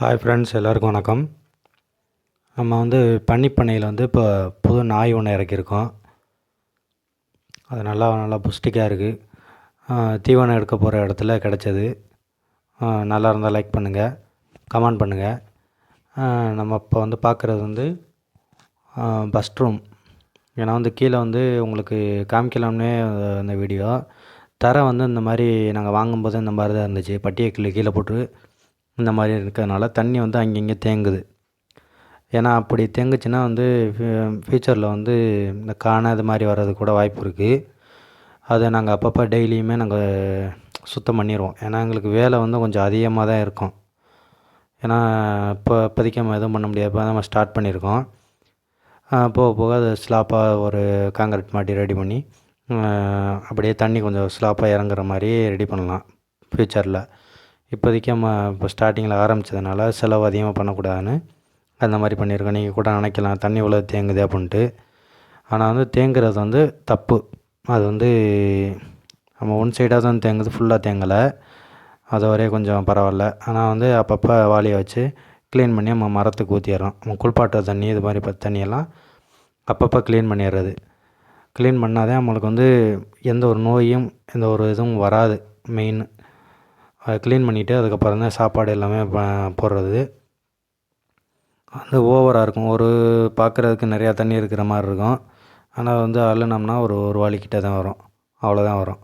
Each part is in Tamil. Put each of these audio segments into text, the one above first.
ஹாய் ஃப்ரெண்ட்ஸ் எல்லாருக்கும் வணக்கம். நம்ம வந்து பன்னிப்பண்ணையில் வந்து இப்போ புது நாய் ஒன்று இறக்கியிருக்கோம். அது நல்லா நல்லா புஷ்டிக்காக இருக்குது தீவனம் எடுக்க போகிற இடத்துல கிடச்சது. நல்லா இருந்தால் லைக் பண்ணுங்கள் கமெண்ட் பண்ணுங்கள் நம்ம இப்போ வந்து பார்க்குறது வந்து பஸ் ரூம் ஏன்னா வந்து கீழே வந்து உங்களுக்கு காமிக்கலாம்னே அந்த வீடியோ தரம் வந்து இந்த மாதிரி நாங்கள் வாங்கும்போது இந்த மாதிரி தான் இருந்துச்சு. பட்டியை கீழே கீழே போட்டு இந்த மாதிரி இருக்கிறதுனால தண்ணி வந்து அங்கங்கே தேங்குது. ஏன்னா அப்படி தேங்குச்சுன்னா வந்து ஃப்யூச்சரில் வந்து இந்த காணை இது மாதிரி வர்றது கூட வாய்ப்பு இருக்குது அதை நாங்கள் அப்பப்போ டெய்லியுமே நாங்கள் சுத்தம் பண்ணிடுவோம் ஏன்னா எங்களுக்கு வேலை வந்து கொஞ்சம் அதிகமாக தான் இருக்கும். ஏன்னா இப்போ இப்போதைக்கு நம்ம எதுவும் பண்ண முடியாது. இப்போ நம்ம ஸ்டார்ட் பண்ணியிருக்கோம் போக போக அது ஸ்லாப்பாக ஒரு காங்கிரீட் மாட்டி ரெடி பண்ணி அப்படியே தண்ணி கொஞ்சம் ஸ்லாப்பாக இறங்குற மாதிரி ரெடி பண்ணலாம் ஃப்யூச்சரில் இப்போதைக்கு நம்ம இப்போ ஸ்டார்டிங்கில் ஆரம்பித்ததுனால செலவு அதிகமாக பண்ணக்கூடாதுன்னு அந்த மாதிரி பண்ணியிருக்கோம். நீங்கள் கூட நினைக்கலாம் தண்ணி இவ்வளோ தேங்குது அப்படின்ட்டு. ஆனால் வந்து தேங்குறது வந்து தப்பு. அது வந்து நம்ம ஒன் சைடாக தான் தேங்குது ஃபுல்லாக தேங்கலை. அது வரையும் கொஞ்சம் பரவாயில்ல. ஆனால் வந்து அப்பப்போ வாளியை வச்சு க்ளீன் பண்ணி நம்ம மரத்துக்கு ஊற்றிடுறோம் நம்ம குளிப்பாட்டுற தண்ணி இது மாதிரி ப தண்ணியெல்லாம் அப்பப்போ க்ளீன் பண்ணிடுறது. க்ளீன் பண்ணாதே நம்மளுக்கு வந்து எந்த ஒரு நோயும் எந்த ஒரு இதுவும் வராது. மெயின் அதை க்ளீன் பண்ணிவிட்டு அதுக்கப்புறம் தான் சாப்பாடு எல்லாமே போடுறது. அது ஓவராக இருக்கும். ஒரு பார்க்குறதுக்கு நிறையா தண்ணி இருக்கிற மாதிரி இருக்கும். ஆனால் வந்து அள்ளுனோம்னா ஒரு ஒரு வாளிக்கிட்ட தான் வரும். அவ்வளோதான் வரும்.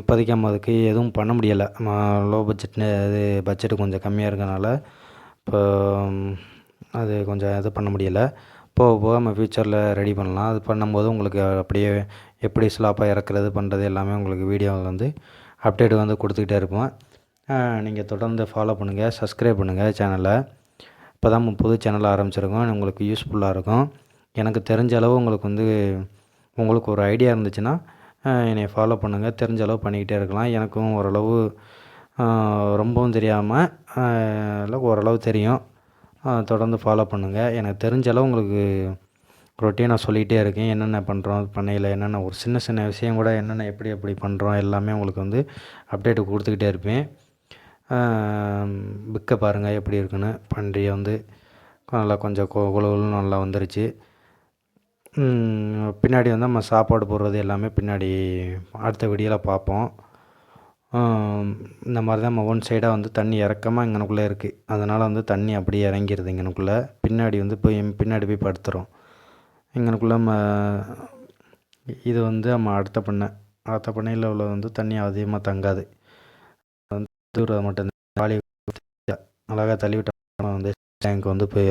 இப்போதைக்கு அதுக்கு எதுவும் பண்ண முடியலை. லோ பட்ஜெட்னு அது பட்ஜெட்டு கொஞ்சம் கம்மியாக இருக்கனால இப்போ அது கொஞ்சம் இது பண்ண முடியலை. போக போக நம்ம ஃப்யூச்சரில் ரெடி பண்ணலாம். அது பண்ணும்போது உங்களுக்கு அப்படியே எப்படி ஸ்லாப்பாக இறக்குறது பண்ணுறது எல்லாமே உங்களுக்கு வீடியோவில் வந்து அப்டேட் வந்து கொடுத்துக்கிட்டே இருப்போம். நீங்கள் தொடர்ந்து ஃபாலோ பண்ணுங்கள் சப்ஸ்கிரைப் பண்ணுங்கள் சேனலை இப்போ தான் புது சேனல் ஆரம்பிச்சிருக்கோம். உங்களுக்கு யூஸ்ஃபுல்லாக இருக்கும். எனக்கு தெரிஞ்ச அளவு உங்களுக்கு வந்து உங்களுக்கு ஒரு ஐடியா இருந்துச்சுன்னா என்னை ஃபாலோ பண்ணுங்கள் தெரிஞ்ச அளவு பண்ணிக்கிட்டே இருக்கலாம். எனக்கும் ஓரளவு ரொம்பவும் தெரியாமல் இல்லை ஓரளவு தெரியும். தொடர்ந்து ஃபாலோ பண்ணுங்கள் எனக்கு தெரிஞ்ச அளவு உங்களுக்கு ரொட்டீனாக சொல்லிகிட்டே இருக்கேன். என்னென்ன பண்ணுறோம் பண்ணையில் என்னென்ன ஒரு சின்ன சின்ன விஷயம் கூட என்னென்ன எப்படி எப்படி பண்ணுறோம் எல்லாமே உங்களுக்கு வந்து அப்டேட்டு கொடுத்துக்கிட்டே இருப்பேன். பிக்கை பாருங்கள் எப்படி இருக்குன்னு. பன்றியை வந்து நல்லா கொஞ்சம் கொ நல்லா வந்துருச்சு. பின்னாடி வந்து நம்ம சாப்பாடு போடுறது எல்லாமே பின்னாடி அடுத்த வீடியோவில் பார்ப்போம். இந்த மாதிரி தான் நம்ம ஒன் சைடாக வந்து தண்ணி இறக்கமாக இங்கனுக்குள்ளே இருக்குது அதனால் வந்து தண்ணி அப்படியே இறங்கிடுது இங்கனுக்குள்ளே. பின்னாடி வந்து போய் பின்னாடி போய் படுத்துகிறோம் இங்கனக்குள்ளே நம்ம இது வந்து நம்ம அடுத்த பண்ணை. அடுத்த பண்ணையில் உள்ள வந்து தண்ணி அதிகமாக தங்காது. தூரம் மட்டும் காலி அழகாக தள்ளி விட்டோம் வந்து டேங்க் வந்து போய்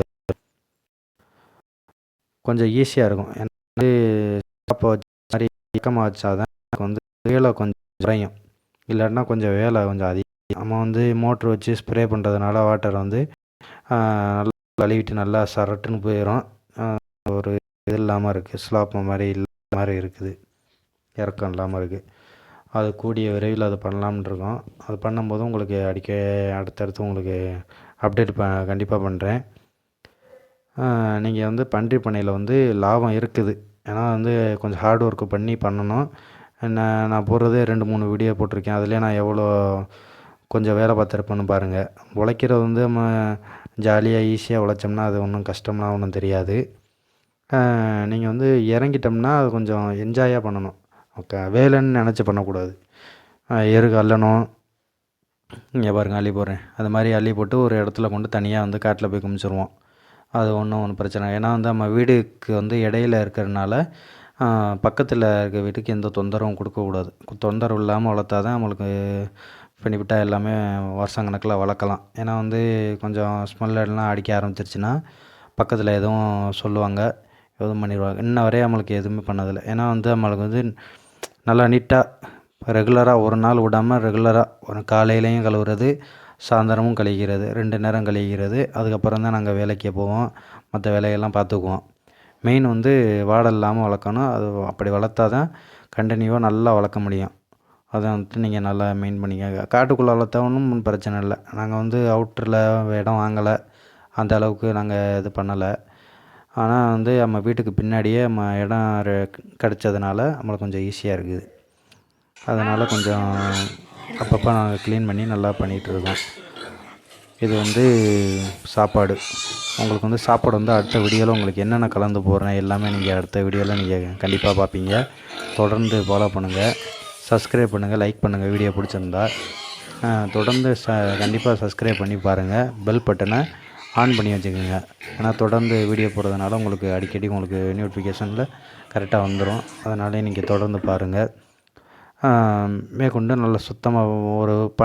கொஞ்சம் ஈஸியாக இருக்கும். வந்து அப்போ மாதிரி இயக்கமாக வச்சா தான் எனக்கு வந்து வேலை கொஞ்சம் குறையும். இல்லைன்னா கொஞ்சம் வேலை கொஞ்சம் அதிகம். நம்ம வந்து மோட்ரு வச்சு ஸ்ப்ரே பண்ணுறதுனால வாட்டர் வந்து நல்லா கழுவிட்டு நல்லா சரட்டுன்னு போயிடும் ஒரு இது இல்லாமல் இருக்குது ஸ்லாப் மாதிரி இல்லாத மாதிரி இருக்குது. இறக்கம் இல்லாமல் இருக்குது அது கூடிய விரைவில் அது பண்ணலாம்னு இருக்கோம். அது பண்ணும்போது உங்களுக்கு அடிக்க அடுத்தடுத்து உங்களுக்கு அப்டேட் ப கண்டிப்பாக பண்ணுறேன் நீங்கள் வந்து பன்றி பண்ணையில் வந்து லாபம் இருக்குது. ஏன்னா வந்து கொஞ்சம் ஹார்ட் ஒர்க்கு பண்ணி பண்ணணும். நான் நான் போடுறதே ரெண்டு மூணு வீடியோ போட்டிருக்கேன். அதிலே நான் எவ்வளோ கொஞ்சம் வேலை பார்த்துருப்பேன்னு பாருங்கள் உழைக்கிறது வந்து நம்ம ஜாலியாக ஈஸியாக உழைச்சோம்னா அது ஒன்றும் கஷ்டம்லாம் ஒன்றும் தெரியாது. நீங்கள் வந்து இறங்கிட்டோம்னா அது கொஞ்சம் என்ஜாயாக பண்ணணும். ஓகே வேலைன்னு நினச்சி பண்ணக்கூடாது. எருகு அள்ளணும். இங்கே பாருங்கள் அள்ளி போடுறேன். அது மாதிரி அள்ளி போட்டு ஒரு இடத்துல கொண்டு தனியாக வந்து காட்டில் போய் குமிச்சிருவோம். அது ஒன்றும் ஒன்றும் பிரச்சனை ஏன்னா வந்து நம்ம வீடுக்கு வந்து இடையில இருக்கிறதுனால பக்கத்தில் இருக்க வீட்டுக்கு எந்த தொந்தரவும் கொடுக்கக்கூடாது. தொந்தரவு இல்லாமல் வளர்த்தா தான் நம்மளுக்கு பெனிஃபிட்டாக எல்லாமே வருஷக்கணக்கில் வளர்க்கலாம். ஏன்னா வந்து கொஞ்சம் ஸ்மெல் எல்லாம் அடிக்க ஆரம்பிச்சிருச்சுன்னா பக்கத்தில் எதுவும் சொல்லுவாங்க. எதுவும் பண்ணிடுவாங்க. இன்ன வரையும் நம்மளுக்கு எதுவுமே பண்ணதில்லை. ஏன்னா வந்து நம்மளுக்கு வந்து நல்லா நீட்டாக ரெகுலராக ஒரு நாள் விடாமல் ரெகுலராக ஒரு காலையிலையும் கழுவுறது சாயந்தரமும் கழிக்கிறது ரெண்டு நேரம் கழிக்கிறது அதுக்கப்புறம் தான் நாங்கள் வேலைக்கு போவோம். மற்ற வேலையெல்லாம் பார்த்துக்குவோம். மெயின் வந்து வாடல் இல்லாமல் வளர்க்கணும். அது அப்படி வளர்த்தா தான் கண்டினியூவாக நல்லா வளர்க்க முடியும். அதை வந்துட்டு நீங்கள் நல்லா மெயின் பண்ணிக்கோங்க. காட்டுக்குள்ளே வளர்த்தா ஒன்றும் பிரச்சனை இல்லை. நாங்கள் வந்து அவுட்டரில் இடம் வாங்கலை. அந்த அளவுக்கு நாங்கள் இது பண்ணலை. ஆனால் வந்து நம்ம வீட்டுக்கு பின்னாடியே நம்ம இடம் கிடச்சதுனால நம்மளுக்கு கொஞ்சம் ஈஸியாக இருக்குது. அதனால் கொஞ்சம் அப்பப்போ நாங்கள் க்ளீன் பண்ணி நல்லா பண்ணிகிட்ருக்கோம் இது வந்து சாப்பாடு. உங்களுக்கு வந்து சாப்பாடு வந்து அடுத்த வீடியோவில் உங்களுக்கு என்னென்ன கலந்து போடுறேன் எல்லாமே நீங்கள் அடுத்த வீடியோவில் நீங்கள் கண்டிப்பாக பார்ப்பீங்க தொடர்ந்து ஃபாலோ பண்ணுங்கள் சப்ஸ்கிரைப் பண்ணுங்கள் லைக் பண்ணுங்கள் வீடியோ பிடிச்சிருந்தா. தொடர்ந்து ச கண்டிப்பாக சப்ஸ்கிரைப் பண்ணி பாருங்கள் பெல் பட்டனை ஆன் பண்ணி வச்சுக்கோங்க. ஏன்னா தொடர்ந்து வீடியோ போடுறதுனால உங்களுக்கு அடிக்கடி உங்களுக்கு நோட்டிஃபிகேஷனில் கரெக்டாக வந்துடும் அதனாலே நீங்கள் தொடர்ந்து பாருங்கள் மேற்கொண்டு நல்ல சுத்தமாக ஒரு பண்